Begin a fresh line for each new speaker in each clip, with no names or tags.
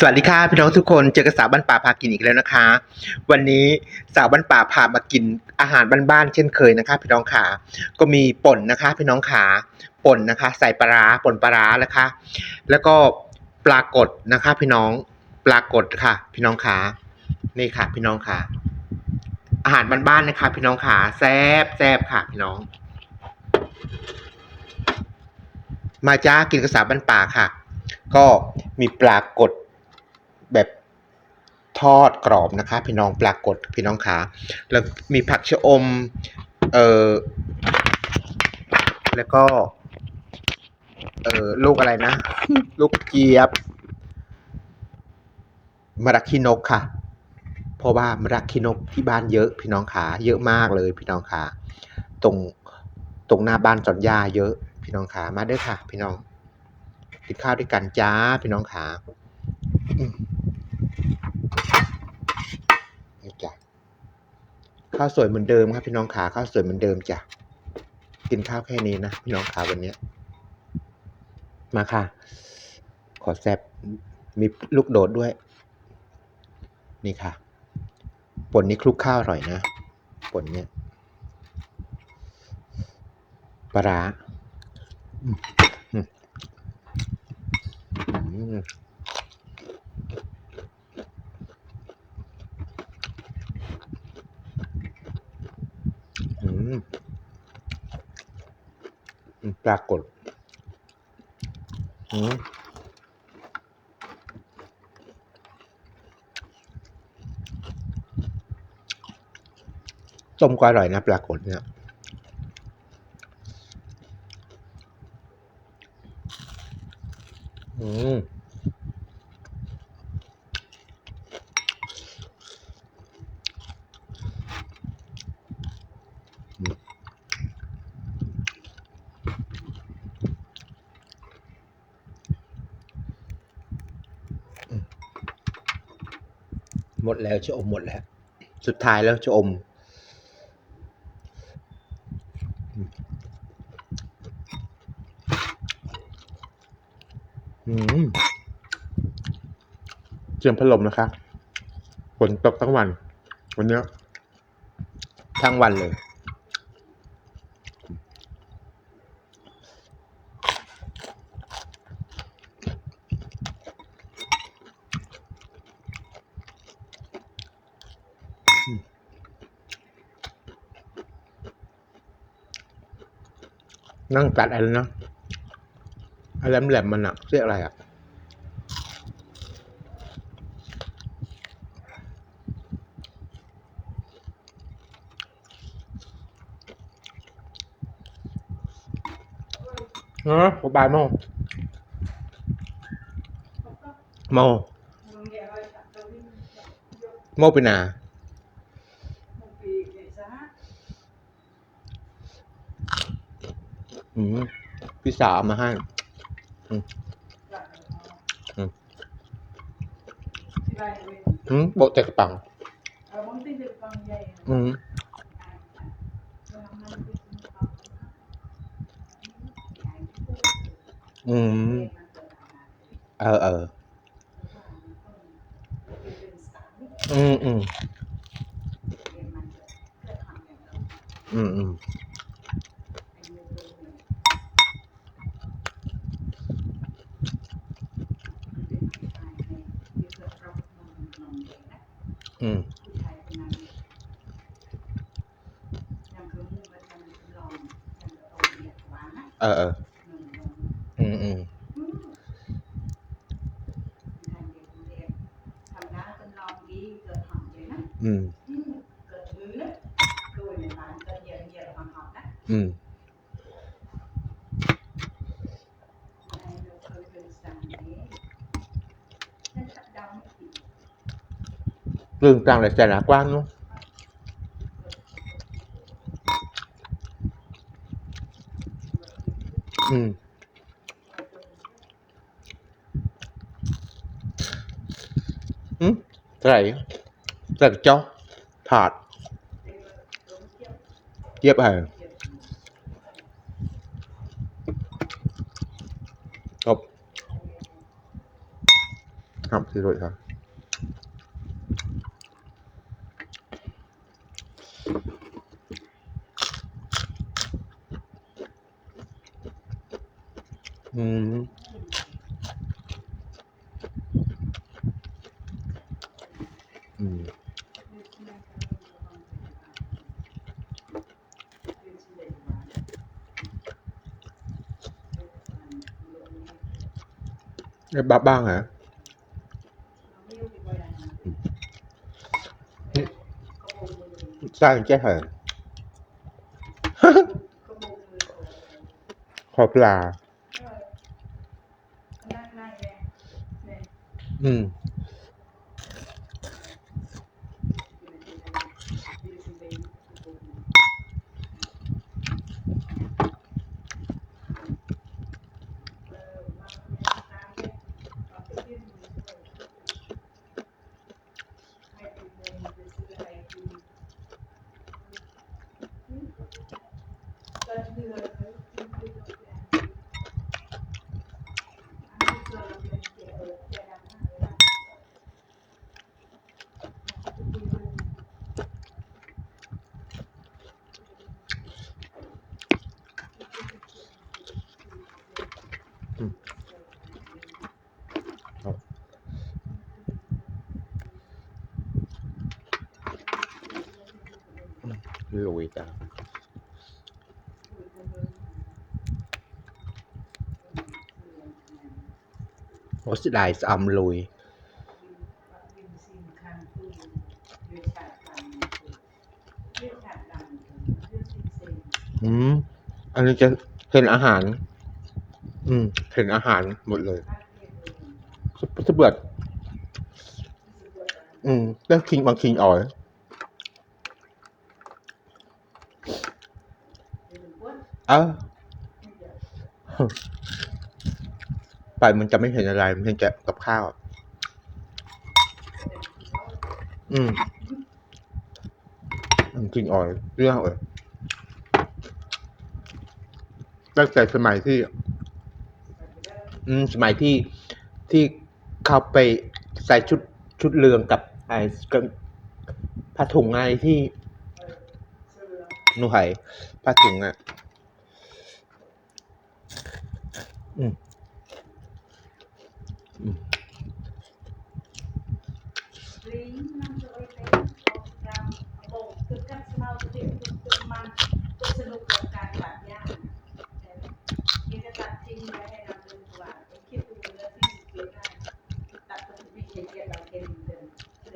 สวัสดีค่ะพี่น้องทุกคนเจอกับสาวบ้านป่าพากินอีกแล้วนะคะ วันนี้สาวบ้านป่าพามากินอาหารบ้านๆเช่นเคยนะคะ พี่น้องขาก็มีป่นนะคะ พี่น้องขาป่นนะคะ ใส่ปลาร้าป่นปลาร้านะคะ แล้วก็ปลากดนะคะ พี่น้องปลากดค่ะ พี่น้องขานี่ค่ะ พี่น้องขาอาหารบ้านๆนะคะ พี่น้องขาแซ่บแซ่บค่ะ พี่น้อง มาจ้ากินกระสาบ้านป่าค่ะ ก็มีปลากด ทอดกรอบนะคะ พี่น้องปลากดพี่น้องขาแล้วมีผักชะอมเออแล้วก็เออลูกอะไรนะ ลูกเจี๊ยบมะระขี้นกค่ะ เพราะว่ามะระขี้นกที่บ้านเยอะพี่น้องขาเยอะมากเลยพี่น้องขาตรงตรงหน้าบ้านสอนยาเยอะ พี่น้องขามาเด้อค่ะ พี่น้องกินข้าวด้วยกันจ้าพี่น้องขาอืมนี่จ้ะ ข้าวสวยเหมือนเดิมครับพี่น้องขาข้าวสวยเหมือนเดิมจ้ะกินข้าวแค่นี้นะพี่น้องขาวันนี้มาค่ะ ขอแซบมีลูกโดดด้วย นี่ค่ะป่นนี้คลุกข้าวอร่อยนะป่นเนี้ยปลาร้าอืมอืมอืมอืมอืม ปรากฏอืมต้มก็อร่อยนะปลากฏเนี่ยอืม หมดแล้วชะอมหมดแล้ว สุดท้ายแล้วชะอมอืมเจียมพัดลมนะคะฝนตกทั้งวัน วันเนี้ยทั้งวันเลย นั่งกัดอะไรนะอะไรแหลมๆมันอะเรียกอะไรอะฮะผมบายโมโมโมเป็นนาอืม พี่สาวเอามาให้อืมโบะแต่กระปังอืมอืม เออเอออืมอืมอืมอืม เออเอออืมอืมอืม อืมเรื่องต่างเลยแต่ละกว้างเนาะอืมอืมใส่ใส่กระจอกถาดเย็บอะไรจบครับที่รถครับ อืมได้บับบ้างเหรอสร้างแก้เหรอขอปลา อื มลุยจ้ะโอ้สิได้สอำลุยอืม อันนี้จะเห็นอาหาร อืม เห็นอาหารหมดเลยสสเบือดอืมเรื่องคิงบางคิงอ่อย เออไปมันจะไม่เห็นอะไร มันเห็นแต่กับข้าว อืมอืมกินอ่อยเรื่องอ่อยตั้งแต่สมัยที่ อืม สมัยที่ที่เขาไปใส่ชุดชุดเรืองกับไอ้กับผ้าถุงไงที่หนูไหผ้าถุงอะ อืมอืม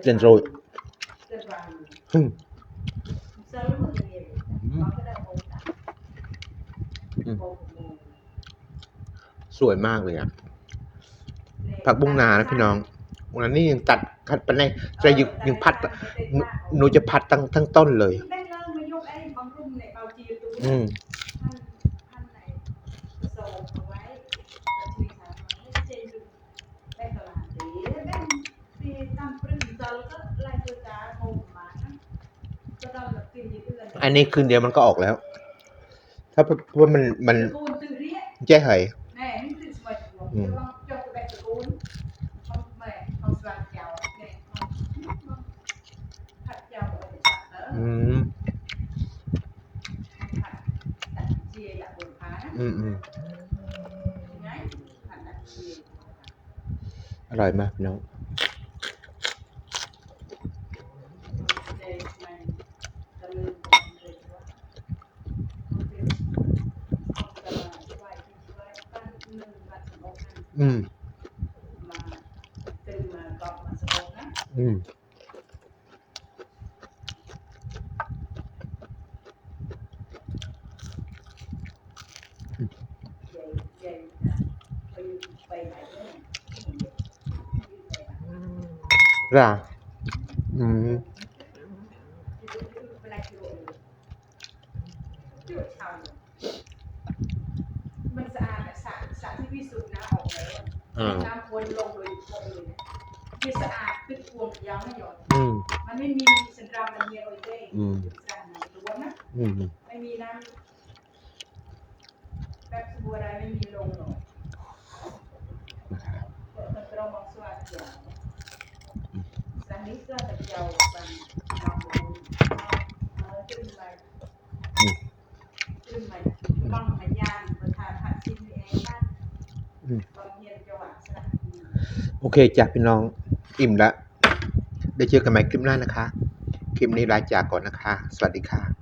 สนุก วย
ม
สรุปมันเองเขาก็ได้โอกาสโอกาส
สวยมากเลยอะผักบุ้งนานะพี่น้องวันนี้ยังตัดคัดไปในจะยังยังพัดหนูจะพัดตั้งทั้งต้นเลย
ได้เลิกมายกไอ้บางรุ่มในเบาจีตัว
อืม
ท่านท่านไหนโซมเอาไว้ทีสามไม่เจนได้ตลาดดีได้ตีตามปริ้นจอแล้วก็ไล่ตัวจ้าโฮมมานนี้
คืนเดียวมันก็ออกแล้ว ถ้าเพราะว่ามันมันแจ้เหย
องจบกับแบบกูนเขาแม่เขาสลัดเจ้าเนี่ยผัดเจ้าอะไรสักเนอะ
อืม
ผัดตัดเจียอยากบนพานะ
อืมอืม
ไงผัดตัดเจีย
อร่อยมากพี่น้อง
องพัน
อืม
มาตื่นมาก็มาสองนะ
อืม
ใหญ่ อน
อืม
มันไม่มีสันดรามันมีโรยเต้
อืม
สันล้วนนะ
อืม
ไม่มีน้ำแบบสบู่อะไรไม่มีลงหรอก
นะครับ
เปิดมันกระมองสวัสดิ์เจียวสันนี้ก็ตะเจียวบันลองดูเออขึ้นไป
อืม
ขึ้นไปบ้องมาย่างประทานผัดชิ้นเองบ้าน
อืม
ตอนเย็นจังหวัดสระบุรี
โอเคจ้ะพี่น้องอิ่มละ ได้เจอกันใหม่คลิปหน้านะคะ คลิปนี้ลาจากก่อนนะคะ สวัสดีค่ะ